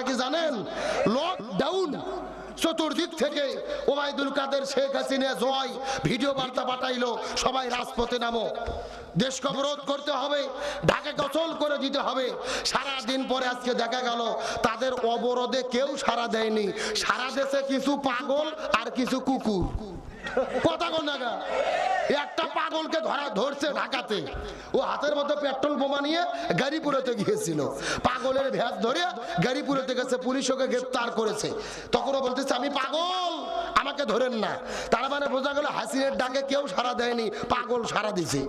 আপনারা কি জানেন? লকডাউন চতুর্দিক থেকে ওবায়দুল কাদের, শেখ হাসিনা জয় ভিডিও বার্তা পাঠাইলো। সবাই রাজপথে নামো। দেশকে অবরোধ করতে হবে ঢাকা গছল করে দিতে হবে। সারা দিন পরে আজকে দেখা গেল, তাদের অবরোধে কেউ সারা দেয়নি। সারা দেশে কিছু পাগল আর কিছু কুকুর। কথা কোন জায়গা একটা পাগলকে ধরা ধরছে ঢাকাতে। ও হাতের মধ্যে পেট্রোল বোমা নিয়ে গাড়িপুরেতে গিয়েছিল। পাগলের ভ্যাস ধরে গাড়িপুরেতে গেছে, পুলিশ ওকে গ্রেপ্তার করেছে। তখন ও বলতেছে, আমি পাগল, আমাকে ধরেন না। তার মানে বোঝা গেল, হাসিনের ডাকে কেউ সারা দেয়নি, পাগল সারা দিছে।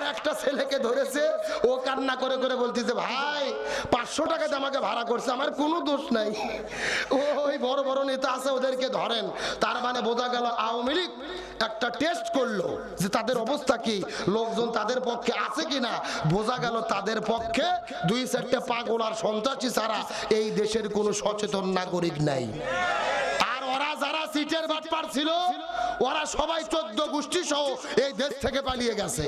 আর একটা ছেলেকে ধরেছে, ও কান্না করে করে বলতেছে, ভাই, পাঁচশো টাকাতে আমাকে ভাড়া করছে, আমার কোনো দোষ নাই। ওই বড় বড় নেতা আছে, ওদেরকে ধরেন। তার মানে বোঝা গেল আওয়ামী লীগ একটা টেস্ট করল যে তাদের অবস্থা কি, লোকজন তাদের পক্ষে আছে কিনা। বোঝা গেল তাদের পক্ষে দুই চারটে পাগল আর সন্ত্রাসী ছাড়া এই দেশের কোনো সচেতন নাগরিক নাই। সিটের বাটপার ছিল, ওরা সবাই চোদ্দ গোষ্ঠী সহ এই দেশ থেকে পালিয়ে গেছে।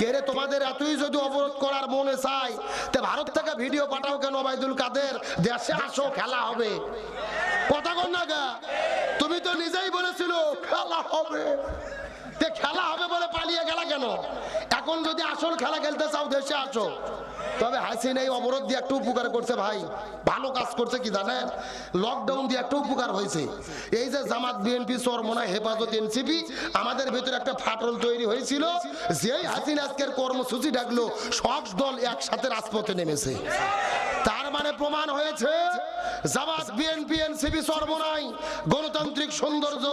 কেরে তোমাদের এতই যদি অবরোধ করার মনে চাই তে ভারত থেকে ভিডিও পাঠাও কেন ওবায়দুল কাদের? দেশে আসো, খেলা হবে। কথা কর না গা। তুমি তো নিজেই বলেছিল, খেলা হবে। খেলা হবে বলে পালিয়ে গেলা কেন? এখন যদি আসল খেলা খেলতে চাও, দেশে আসো। তবে হাসিনা এই অবরোধ দিয়ে একটু উপকার করছে ভাই। ভালো কাজ করছে কি জানেন? লকডাউন দিয়ে একটু উপকার হয়েছে। এই যে জামাত বিএনপি চরমনা হেফাজত, এনসিপি, আমাদের ভেতরে একটা ফাটল তৈরি হয়েছিল। যেই হাসিনা আজকের কর্মসূচি ডাকলো, সব দল একসাথে রাজপথে নেমেছে। তার মানে প্রমাণ হয়েছে, জামাত, বিএনপি, এনসিপি সর্বনাই। গণতান্ত্রিক সৌন্দর্য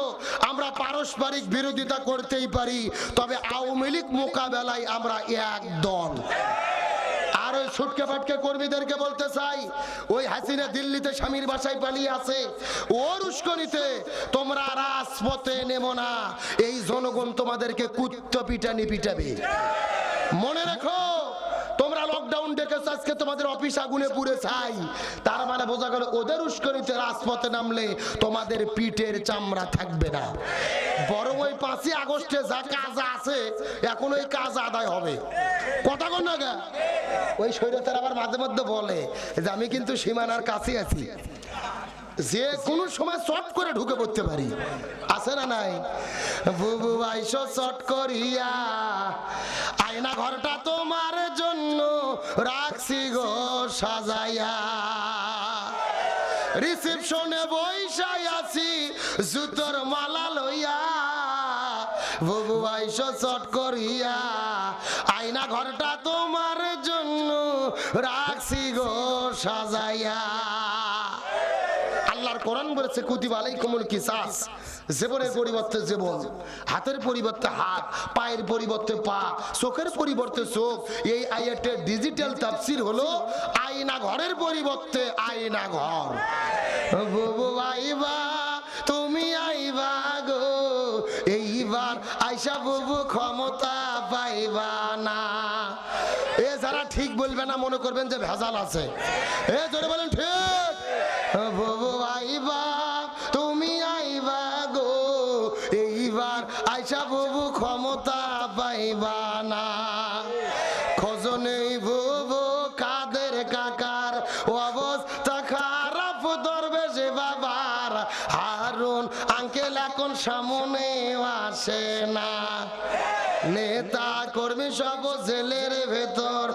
আমরা পারস্পরিক বিরোধিতা করতেই পারি, তবে আওয়ামী লীগ মোকাবেলায় আমরা এক দল। আর ছুটকে কর্মীদেরকে বলতে চাই, ওই হাসিনা দিল্লিতে স্বামীর পালিয়ে আছে উস্কনিতে তোমরা রাজপথে না, এই জনগণ তোমাদেরকে মনে রেখো তোমরা লকডাউন ডেকেছো, আজকে তোমাদের অফিস আগুনে পুড়ে ছাই। তার মানে বোঝা গেল ওদের উস্কনিতে রাজপথে নামলে তোমাদের পিঠের চামড়া থাকবে না। বরং ওই পাঁচই আগস্টে যা কাজ আছে, এখন ওই কাজ আদায় হবে। কথা কন না? ওই শরীরতার আবার মাঝে মধ্যে বলে যে, আমি কিন্তু সীমানার কাছে আছি। যে কোনো সময় চট করে ঢুকে পড়তে পারি। আছে না নাই? বুবু আইসো চট করিয়া, আয়না ঘরটা জন্য রাখছি গো সাজাইয়া। রিসেপশনে বৈশাই আছি, জুতোর মালা লইয়া। বুবু আইসো চট করিয়া, আয়না ঘরটা তোমার জন্য রাখছি গো সাজাইয়া। কোরআন বলেছে, কুতিব আলাইকুমুল কিসাস। জীবনের পরিবর্তে জীবন, হাতের পরিবর্তে হাত, পায়ের পরিবর্তে পা, চোখের পরিবর্তে চোখ। এই আয়াতের ডিজিটাল তাফসির হলো আয়না ঘরের পরিবর্তে আয়না ঘর। বুবু আইবা, তুমি আইবা গো, এইবার আইসা বুবু ক্ষমতা পাইবা না। এ যারা ঠিক বলবে না, মনে করবেন যে ভেজাল আছে। এ জোরে বলেন, ঠিক। বুবু আইবা, তুমি আইবা গো। এইবার আইসা বুবু ক্ষমতা পাইবা না। খোঁজনেই বুবু কাদের কাকার অবস্থা খারাপ ধরবে যে বাবার। হারুন, আঙ্কেল এখন সামনে আসে না। নেতা কর্মী সব জেলের ভেতর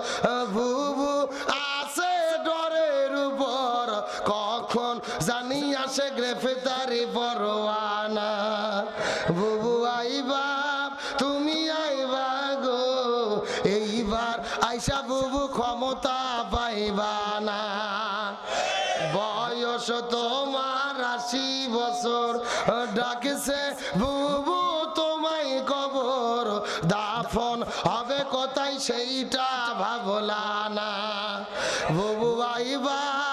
তোমার আশি বছর। ডাকছে, বুবু, তোমায় কবর। দাফন হবে কোথায়? সেইটা ভাবলা না। বুবু, আইবা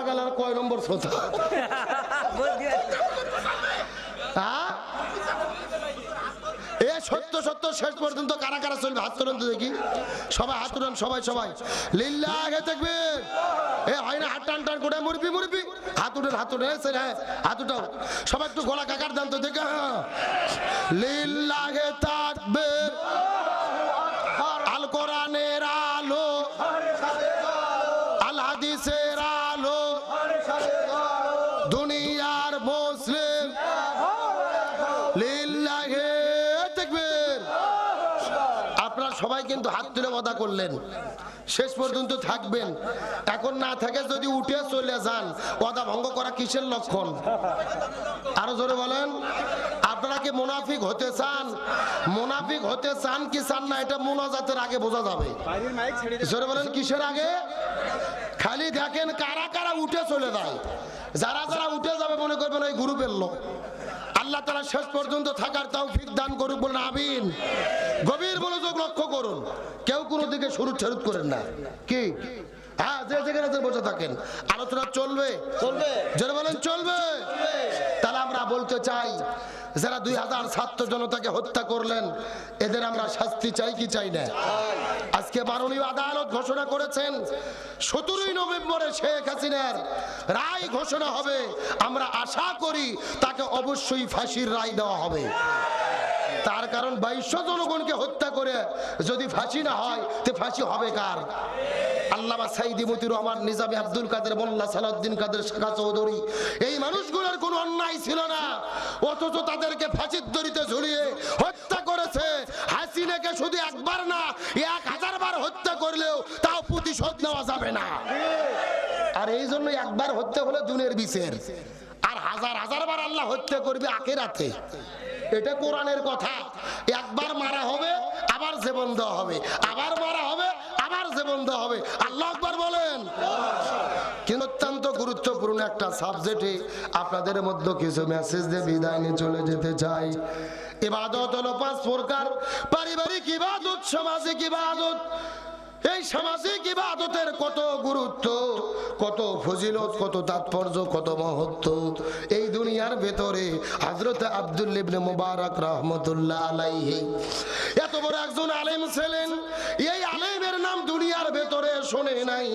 এইবার বোঝা গেল কয় নম্বর হ্যাঁ? সত্য সত্য শেষ পর্যন্ত কারা কারা চলবে? হাত তুলেন তো দেখি। সবাই হাত সবাই সবাই। লিল্লা আগে দেখবে এ হয় না হাত টান টান করে মুরবি মুরবি হাত উঠেন হাত এই হ্যাঁ, হাত উঠাও। সবাই একটু গলা কাকার দান তো দেখে হ্যাঁ। লিল্লাহে তাকবীর। আল আপনারা সবাই কিন্তু হাত তুলে ওয়াদা করলেন। শেষ পর্যন্ত থাকবেন। এখন না থাকে যদি উঠে চলে যান ওয়াদা ভঙ্গ করা কিসের লক্ষণ? আরও জোরে বলেন। আপনারা কি মুনাফিক হতে চান? মুনাফিক হতে চান কি চান না এটা মোনাজাতের আগে বোঝা যাবে। জোরে বলেন কিসের আগে? খালি দেখেন কারা কারা উঠে চলে যায়। যারা যারা উঠে যাবে মনে করবেন ওই গ্রুপের লোক। আল্লাহ তারা শেষ পর্যন্ত থাকার তাও দান করুক বলেন আবিন গভীর মনোযোগ লক্ষ্য করুন। কেউ কোনো দিকে শুরু ছেরুত করেন না। কি? হ্যাঁ যে যেখানে বসে থাকেন। আলোচনা চলবে? চলবে। যেন বলেন চলবে। তাহলে আমরা বলতে চাই যারা দুই হাজার ছাত্র জনতাকে হত্যা করলেন, এদের আমরা শাস্তি চাই কি চাই না? আজকে মাননীয় আদালত ঘোষণা করেছেন, সতেরোই নভেম্বরে শেখ হাসিনার রায় ঘোষণা হবে। আমরা আশা করি তাকে অবশ্যই ফাঁসির রায় দেওয়া হবে। তার কারণ বাইশশো জনগণকে হত্যা করে যদি ফাঁসি না হয়, তে ফাঁসি হবে কার? আল্লামা সাইদি মতির রহমান, নিজামী আব্দুল কাদের, মোল্লা সালাউদ্দিন কাদের, শাখা চৌধুরী, এই মানুষগুলোর কোনো অন্যায় ছিল না। অথচ তাদেরকে ফাঁসির দড়িতে ঝুলিয়ে হত্যা করেছে। হাসিনাকে শুধু একবার না, এক হাজার বার হত্যা করলেও তাও প্রতিশোধ নেওয়া যাবে না। আর এই জন্য একবার হত্যা হলে দুনের বিচার। আর হাজার হাজার বার আল্লাহ হত্যা করবে আখেরাতে। এটা কোরআনের কথা। একবার মারা হবে, আবার জীবন দেওয়া হবে। আবার মারা হবে, আবার জীবন দেওয়া হবে। আল্লাহ একবার বলেন। কিন্তু অত্যন্ত গুরুত্বপূর্ণ একটা সাবজেক্টে আপনাদের মধ্যে কিছু মেসেজ দিয়ে বিদায় নিয়ে চলে যেতে চাই। ইবাদত হলো পাঁচ প্রকার। পারিবারিক ইবাদত, সামাজিক ইবাদত। এই সামাজিক ইবাদতের কত গুরুত্ব, কত ফজিলত, কত তাৎপর্য, কত মহত্ব। এই দুনিয়ার ভেতরে হযরত আব্দুল ইবনে মুবারক রহমতুল্লাহ আলাইহি। এত বড় একজন আলেম ছিলেন, এই আলেমের নাম দুনিয়ার ভেতরে শোনে নাই।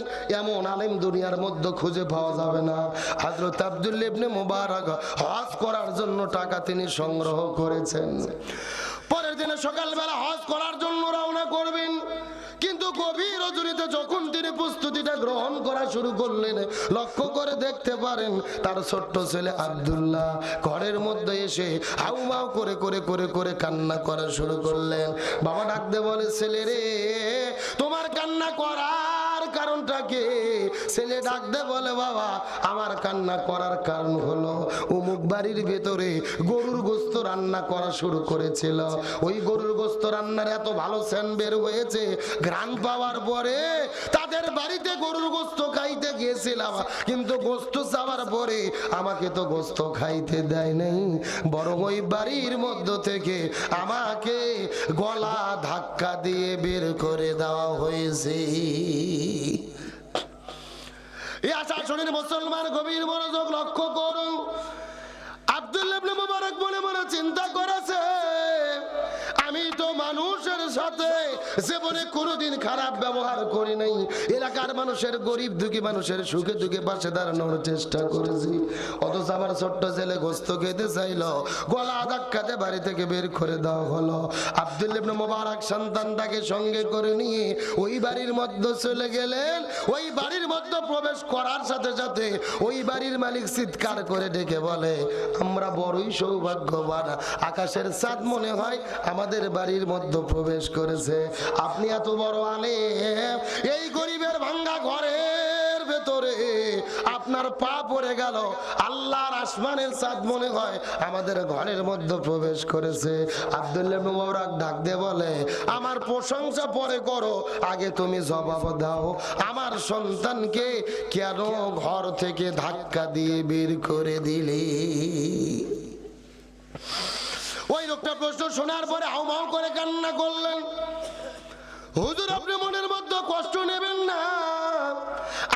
এমন আলেম দুনিয়ার মধ্যে খুঁজে পাওয়া যাবে না। হযরত আব্দুল ইবনে মুবারক হজ করার জন্য টাকা তিনি সংগ্রহ করেছেন। পরের দিনে সকালবেলা হজ করার জন্য যখন তিনি প্রস্তুতিটা গ্রহণ করা শুরু করলেন, লক্ষ্য করে দেখতে পারেন তার ছোট্ট ছেলে আবদুল্লাহ ঘরের মধ্যে এসে হাউ হাউমাউ করে করে করে করে কান্না করা শুরু করলেন। বাবা ডাকতে বলে ছেলে রে তোমার কান্না করার কারণটা কি? ছেলে ডাকতে বলে, বাবা, আমার কান্না করার কারণ হলো অমুক বাড়ির ভেতরে গরুর গোস্ত রান্না করা শুরু করেছিল। ওই গরুর গোস্ত রান্নার এত ভালো সেন বের হয়েছে, ঘ্রাণ পাওয়ার পরে তাদের বাড়িতে গরুর গোস্ত খাইতে গিয়েছিলাম। কিন্তু গোস্ত চাওয়ার পরে আমাকে তো গোস্ত খাইতে দেয় নাই। বরং ওই বাড়ির মধ্য থেকে আমাকে গলা ধাক্কা দিয়ে বের করে দেওয়া হয়েছে। এই আশা শরীর মুসলমান গভীর মনোযোগ লক্ষ্য করুন সাথে জীবনে কোনোদিন খারাপ ব্যবহার করি নাই। এলাকার মানুষের গরিব দুঃখী মানুষের সুখে দুঃখে পাশে দাঁড়ানোর চেষ্টা করেছি। অথচ আমার ছোট্ট ছেলে গোস্ত খেতে চাইলো। গলা ধাক্কাতে বাড়ি থেকে বের করে দেওয়া হলো। আব্দুল ইবনে মুবারক সন্তানটাকে সঙ্গে করে নিয়ে ওই বাড়ির মধ্যে চলে গেলেন। ওই বাড়ির মধ্যে প্রবেশ করার সাথে সাথে ওই বাড়ির মালিক চিৎকার করে ডেকে বলে, আমরা বড়ই সৌভাগ্যবান। আকাশের চাঁদ মনে হয় আমাদের বাড়ির মধ্যে প্রবেশ করেছে। আপনি এত বড় আলে এই গরিবের ভাঙ্গা ঘরের ভেতরে আপনার পা পড়ে গেল। আল্লাহর আসমানের চাঁদ মনে হয় আমাদের ঘরের মধ্যে প্রবেশ করেছে। আব্দুল্লাহ মুবারক ডাক দিয়ে বলে, আমার প্রশংসা পরে করো, আগে তুমি জবাব দাও। আমার সন্তানকে কেন ঘর থেকে ধাক্কা দিয়ে বের করে দিলে? ওই লোকটা প্রশ্ন শোনার পরে হাউমাউ করে কান্না করলেন। হুজুর, আপনি মনের মধ্যে কষ্ট নেবেন না।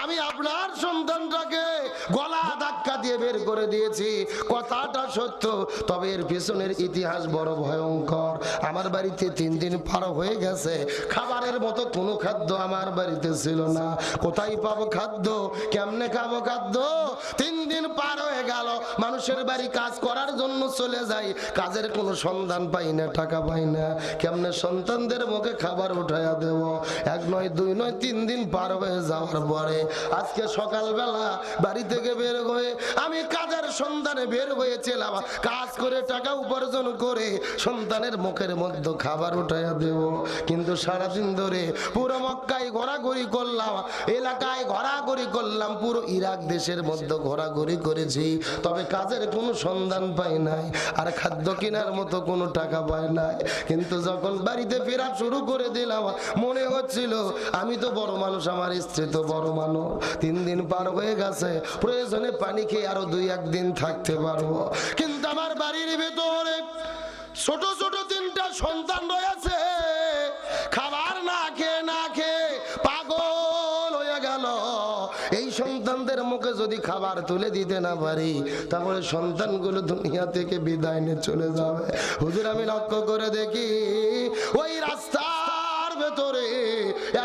আমি আপনার সন্তানটাকে গলা ধাক্কা দিয়ে বের করে দিয়েছি। কথাটা সত্য, তবে এর পেছনের ইতিহাস বড় ভয়ঙ্কর। আমার বাড়িতে তিন দিন পার হয়ে গেছে। খাবারের মতো কোনো খাদ্য আমার বাড়িতে ছিল না। কোথায় পাবো খাদ্য? কেমনে খাব খাদ্য? তিন দিন পার হয়ে গেল। মানুষের বাড়ি কাজ করার জন্য চলে যাই। কাজের কোনো সন্ধান পাই না, টাকা পাই না। কেমনে সন্তানদের মুখে খাবার উঠাইয়া দেব? এক নয়, দুই নয়, তিন দিন পার হয়ে যাওয়ার পরে আজকে সকালবেলা বাড়ি থেকে বের হয়ে আমি কাজের সন্ধানে বের হয়েছিলাম। কাজ করে টাকা উপার্জন করে সন্তানের মুখের মধ্যে খাবার উঠাইয়া দেব। কিন্তু সারাদিন ধরে পুরো মক্কায় ঘোরাঘুরি করলাম, এলাকায় ঘোরাঘুরি করলাম, পুরো ইরাক দেশের মধ্যে ঘোরাঘুরি করেছি। তবে কাজের কোনো সন্ধান পাই নাই, আর খাদ্য কেনার মতো কোনো টাকা পাই নাই। কিন্তু যখন বাড়িতে ফেরা শুরু করে দিলাম, মনে হচ্ছিল, আমি তো বড় মানুষ, আমার স্ত্রী তো বড় মানুষ। তিন দিন পার হয়ে গেছে। প্রয়োজনে পানি খেয়ে আরও দুই একদিন থাকতে পারব। কিন্তু আমার বাড়ির ভেতরে ছোট ছোট তিনটা সন্তান রয়েছে। খাবার না খেয়ে না খেয়ে পাগল হয়ে গেল। এই সন্তানদের মুখে যদি খাবার তুলে দিতে না পারি, তাহলে সন্তানগুলো দুনিয়া থেকে বিদায় নিয়ে চলে যাবে। হুজুর আমি লক্ষ্য করে দেখি, ওই রাস্তার ভেতরে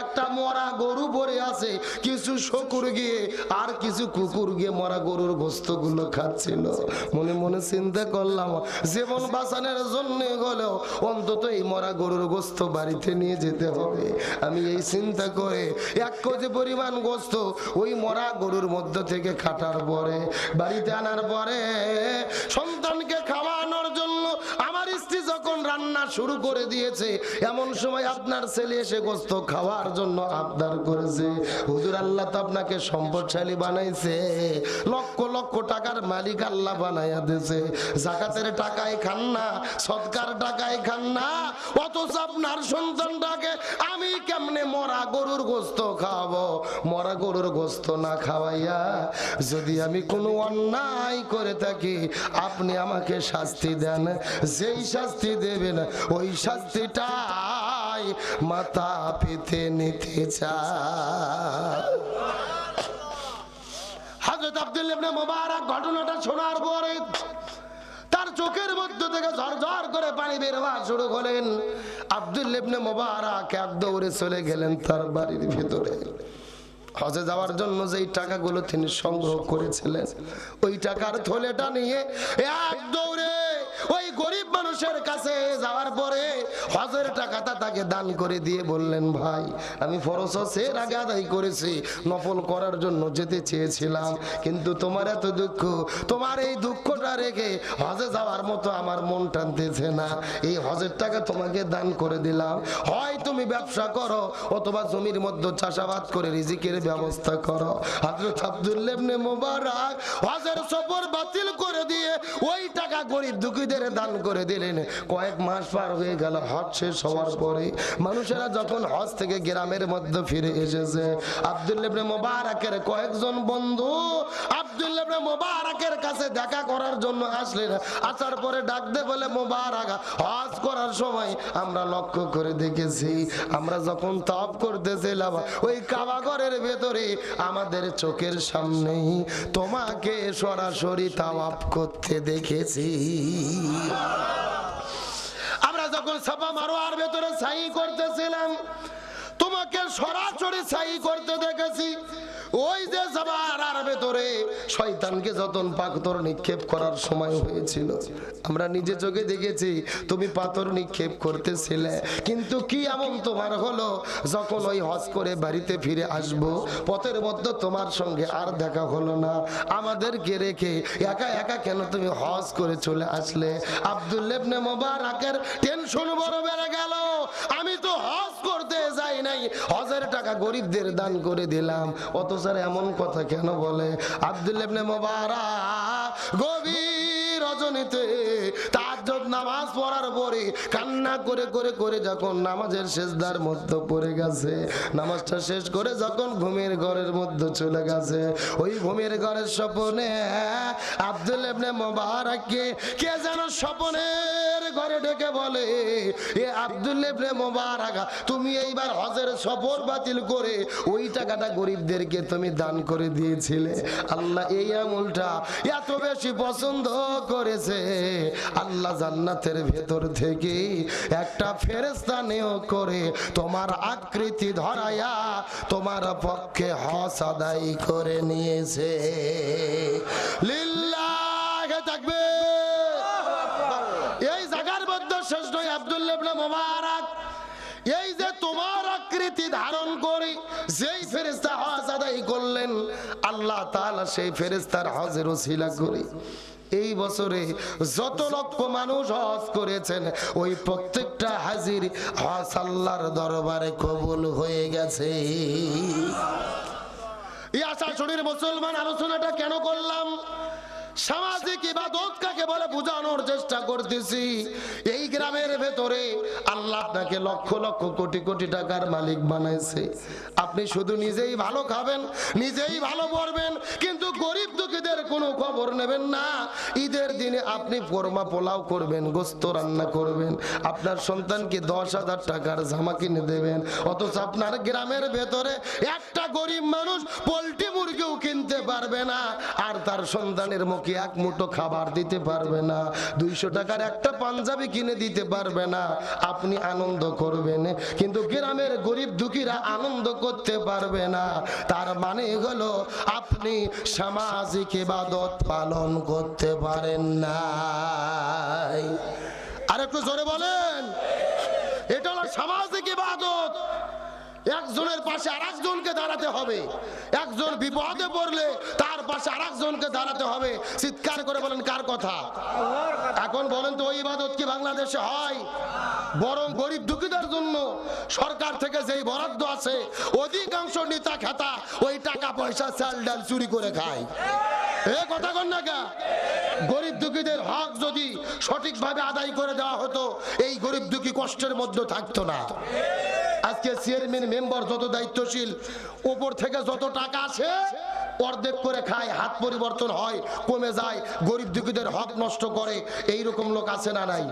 একটা মরা গরু পড়ে আছে, কিছু শকুর গিয়ে আর কিছু কুকুর গিয়ে মরা গরুর গোস্তগুলো খাচ্ছিল। মনে মনে চিন্তা করলাম, জীবন বাঁচানোর জন্য হলেও অন্তত এই মরা গরুর গোস্ত বাড়িতে নিয়ে যেতে হবে। আমি এই চিন্তা করে এক কেজি পরিমাণ গোস্ত ওই মরা গরুর মধ্য থেকে খাটার পরে, বাড়িতে আনার পরে সন্তানকে খাওয়ানোর জন্য যখন রান্না শুরু করে দিয়েছে। এমন সময় আপনার ছেলে এসে গোস্ত খাওয়ার জন্য আবদার করেছে। হুজুর, আল্লাহ তো আপনাকে সম্পদশালী বানাইছে। লক্ষ লক্ষ টাকার মালিক আল্লাহ বানাইয়া দিয়েছে। জাকাতের টাকায় খান না, সৎকার টাকায় খান না, অথচ আপনার সন্তানটাকে আমি কেমনে মরা গরুর গোস্ত খাওয়াবো? মরা গরুর গোস্ত না খাওয়াইয়া যদি আমি কোনো অন্যায় করে থাকি, আপনি আমাকে শাস্তি দেন। যেই শাস্তি দেবেন। ওই শাস্তিটাই মাথা পেতে নিতে আব্দুল মোবারক ঘটনাটা শোনার পরে তার চোখের থেকে ঝরঝর করে পানি বের হওয়া শুরু আব্দুল মোবারক এক দৌড়ে চলে গেলেন তার বাড়ির ভিতরে। হজে যাওয়ার জন্য যেই টাকাগুলো তিনি সংগ্রহ করেছিলেন, ওই টাকার থলেটা নিয়ে এক দৌড়ে ওই গরিব মানুষের কাছে যাওয়ার পরে হজের টাকাটা তাকে দান করে দিয়ে বললেন, ভাই, আমি ফরজ হজের আগে আদায় করেছি, নফল করার জন্য যেতে চেয়েছিলাম, কিন্তু তোমার এত দুঃখ, তোমার এই দুঃখটা রেখে হজে যাওয়ার মতো আমার মন টানতেছে না। এই হজের টাকা তোমাকে দান করে দিলাম। হয় তুমি ব্যবসা করো, অথবা জমির মধ্যে চাষাবাদ করে রিজিকের ব্যবস্থা করো। হজরত আব্দুল্লেবনে মোবারক হজের সফর বাতিল করে দিয়ে ওই টাকা গরিব দুঃখীদের দান করে দিলেন। কয়েক মাস পার হয়ে গেল, হজ শেষ হওয়ার পরে মানুষেরা যখন হজ থেকে গ্রামের মধ্যে ফিরে এসেছে আব্দুল্লেবনে মোবারকের কয়েকজন বন্ধু আব্দুল্লেবনে মোবারকের কাছে দেখা করার জন্য আসলেন। আসার পরে ডাকতে বলে, মোবারক, হজ করার সময় আমরা লক্ষ্য করে দেখেছি, আমরা যখন তপ করতেছিলাম, ওই কাবাগরের ভেতরে আমাদের চোখের সামনেই তোমাকে সরাসরি তাওয়াপ করতে দেখেছি। আমরা যখন সাফা মারোয়ার ভেতরে সাই করতেছিলাম তোমাকে সরাসরি সাই করতে দেখেছি। ওই যে সাবার ভেতরে শয়তানকে যতন পাথর নিক্ষেপ করার সময় হয়েছিল। আমরা নিজে চোখে দেখেছি, তুমি পাথর নিক্ষেপ করতেছিলে। কিন্তু কি এমন তোমার হলো? যখন ওই হজ করে বাড়িতে ফিরে আসব, পথের মধ্যে তোমার সঙ্গে আর দেখা হলো না। আমাদেরকে রেখে একা একা কেন তুমি হজ করে চলে আসলে? আব্দুল আব্দুল্লেবনে মোবারকের টেনশন বড় বেড়ে গেল। আমি নাই। হজার টাকা গরিবদের দান করে দিলাম। অত আর এমন কথা কেন বলে? আব্দুল মোবারা গভীর রজনীতে তার নামাজ পড়ার পরে কান্না করে করে করে যখন নামাজের শেষদার মধ্যে পড়ে গেছে, নামাজটা শেষ করে যখন ঘুমের ঘরের মধ্যে চলে গেছে, ওই ঘুমের ঘরের স্বপনে আব্দুল ইবনে মোবারককে কে যেন স্বপনের ঘরে ডেকে বলে, এ আব্দুল মোবারক, তুমি এইবার হজের সফর বাতিল করে ওই টাকাটা গরিবদেরকে তুমি দান করে দিয়েছিলে। আল্লাহ এই আমলটা এত বেশি পছন্দ করেছে। আল্লাহ জান্নাতের ভেতর থেকে একটা ফেরেস্তা নিয়োগ করে তোমার আকৃতি ধরায়া তোমার পক্ষে হস আদায় করে নিয়েছে। লিল্লাহে তাকবীর। এই জায়গার মধ্যে শেষ নয় আব্দুল্লাহ মোবারক। এই যে তোমার আকৃতি ধারণ করে যেই ফেরেশতা হজ আদায় করলেন, আল্লাহ তাআলা সেই ফেরেশতার হজের ওসিলা করে এই বছরে যত লক্ষ মানুষ হজ করেছেন, ওই প্রত্যেকটা হাজির হজ আল্লাহর দরবারে কবুল হয়ে গেছে। এই আশা শরীর মুসলমান, আলোচনাটা কেন করলাম? সামাজিক ইবাদত কাকে বলে বোঝানোর চেষ্টা করতেছি। এই গ্রামের ভেতরে আল্লাহ আপনাকে লক্ষ লক্ষ কোটি কোটি টাকার মালিক বানাইছে। আপনি শুধু নিজেই ভালো খাবেন, নিজেই ভালো পড়বেন কিন্তু গরিব দুঃখীদের কোনো খবর নেবেন না। ঈদের দিনে আপনি ফরমা পোলাও করবেন, গোস্ত রান্না করবেন, আপনার সন্তানকে দশ হাজার টাকার জামা কিনে দেবেন, অথচ আপনার গ্রামের ভেতরে একটা গরিব মানুষ পোলট্রি মুরগিও কিনতে পারবে না, আর তার সন্তানের মুখে এক মুঠো খাবার দিতে পারবে না, দুইশো টাকার একটা পাঞ্জাবি কিনে দিতে পারবে না, আপনি আনন্দ করবেন। কিন্তু গ্রামের গরিব দুঃখীরা আনন্দ করতে পারবে না। তার মানে হলো, আপনি সামাজিক ইবাদত পালন করতে পারেন না আর একটু জোরে বলেন, এটা হলো সামাজিক ইবাদত। একজনের পাশে আর একজনকে দাঁড়াতে হবে। একজন বিপদে পড়লে তার পাশে আর একজনকে দাঁড়াতে হবে। চিৎকার করে বলেন, কার কথা? এখন বলেন তো, ওই ইবাদত কি বাংলাদেশে হয়? বরং গরিব দুঃখীদের জন্য সরকার থেকে যেই বরাদ্দ আছে, অধিকাংশ নেতা খেতা ওই টাকা পয়সা চাল ডাল চুরি করে খায়। এ কথা কন না? গরিব দুঃখীদের হক যদি সঠিকভাবে আদায় করে দেওয়া হতো, এই গরিব দুঃখী কষ্টের মধ্যে থাকতো না। আজকে চেয়ারম্যান মেম্বার যত দায়িত্বশীল ওপর থেকে যত টাকা আসে, অর্ধেক করে খায়, হাত পরিবর্তন হয়, কমে যায়, গরিব দুঃখীদের হক নষ্ট করে, এইরকম লোক আছে না নাই?